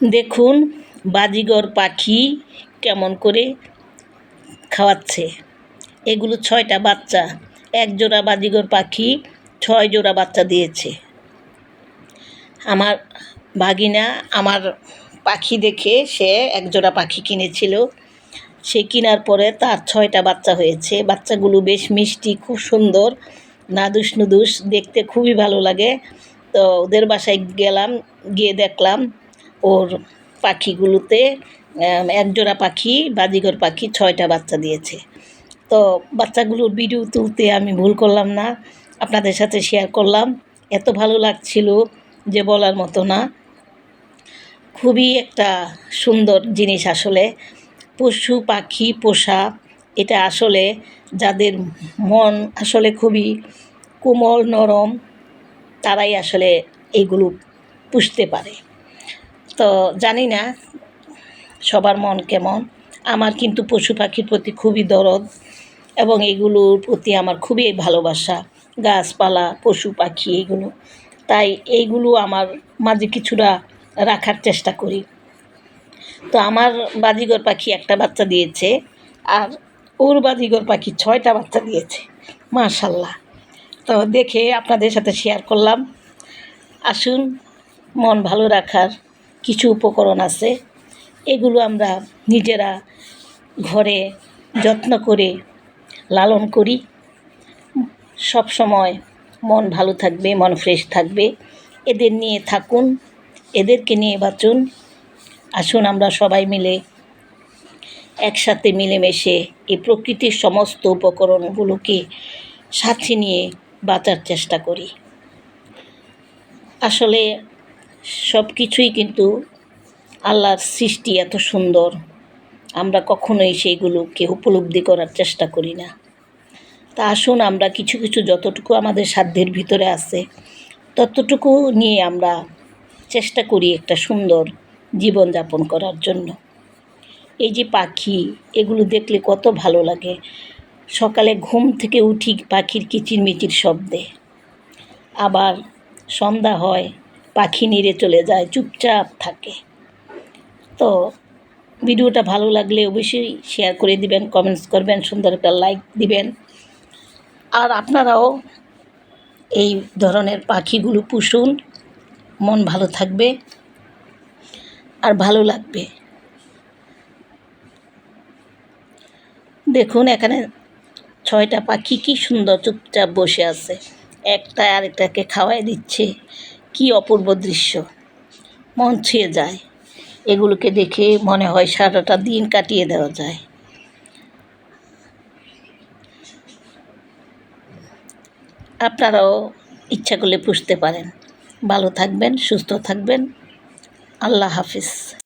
দেখুন বাজিগর পাখি কেমন করে খাওয়াচ্ছে। এগুলো ছয়টা বাচ্চা, এক জোড়া বাজিগর পাখি ছয় জোড়া বাচ্চা দিয়েছে। আমার ভাগিনা আমার পাখি দেখে সে এক জোড়া পাখি কিনেছিল। সে কেনার পরে তার ছয়টা বাচ্চা হয়েছে। বাচ্চাগুলো বেশ মিষ্টি, খুব সুন্দর, নাদুস নুদুস, দেখতে খুবই ভালো লাগে। তো ওদের বাসায় গেলাম, গিয়ে দেখলাম ওর পাখিগুলোতে একজোড়া পাখি বাজিগর পাখি ছয়টা বাচ্চা দিয়েছে। তো বাচ্চাগুলোর ভিডিও তুলতে আমি ভুল করলাম না, আপনাদের সাথে শেয়ার করলাম। এত ভালো লাগছিল যে বলার মতো না। খুবই একটা সুন্দর জিনিস আসলে। পশু, পাখি, পোষা, এটা আসলে যাদের মন আসলে খুবই কোমল, নরম, তারাই আসলে এইগুলো পুষতে পারে। তো জানি না সবার মন কেমন। আমার কিন্তু পশু পাখির প্রতি খুবই দরদ এবং এগুলোর প্রতি আমার খুবই ভালোবাসা। গাছপালা, পশু পাখি এগুলো। তাই এইগুলো আমার মাঝে কিছুটা রাখার চেষ্টা করি। তো আমার বাজিগর পাখি একটা বাচ্চা দিয়েছে আর ওর বাজিগর পাখি ছয়টা বাচ্চা দিয়েছে। মাশাল্লাহ। তো দেখে আপনাদের সাথে শেয়ার করলাম। আসুন, মন ভালো রাখার কিছু উপকরণ আছে। এগুলো আমরা নিজেরা ঘরে যত্ন করে লালন করি। সব সময় মন ভালো থাকবে, মন ফ্রেশ থাকবে। এদের নিয়ে থাকুন, এদেরকে নিয়ে বাঁচুন। আসুন আমরা সবাই মিলে একসাথে মিলেমিশে এই প্রকৃতির সমস্ত উপকরণগুলোকে সাথে নিয়ে বাঁচার চেষ্টা করি। আসলে সব কিছুই কিন্তু আল্লাহর সৃষ্টি এত সুন্দর। আমরা কখনোই সেইগুলোকে উপলব্ধি করার চেষ্টা করি না। তা আসুন আমরা কিছু কিছু যতটুকু আমাদের সাধ্যের ভিতরে আছে, ততটুকু নিয়ে আমরা চেষ্টা করি একটা সুন্দর জীবনযাপন করার জন্য। এই যে পাখি, এগুলো দেখলে কত ভালো লাগে। সকালে ঘুম থেকে উঠি পাখির কিচিরমিচির শব্দে। আবার সন্ধ্যা হয় পাখি নিড়ে চলে যায়, চুপচাপ থাকে। তো ভিডিওটা ভালো লাগলে অবশ্যই শেয়ার করে দিবেন কমেন্টস করবেন, সুন্দর একটা লাইক দিবেন। আর আপনারাও এই ধরনের পাখিগুলো পুষুন, মন ভালো থাকবে আর ভালো লাগবে। দেখুন, এখানে ছয়টা পাখি কি সুন্দর চুপচাপ বসে আছে। একটা আরেকটাকে খাওয়াই দিচ্ছে। কি অপূর্ব দৃশ্য। মন ছুঁয়ে যায়। এগুলোকে দেখে মনে হয় সারাটা দিন কাটিয়ে দেওয়া যায়। আপনারাও ইচ্ছা করলে পুষতে পারেন। ভালো থাকবেন, সুস্থ থাকবেন। আল্লাহ হাফিজ।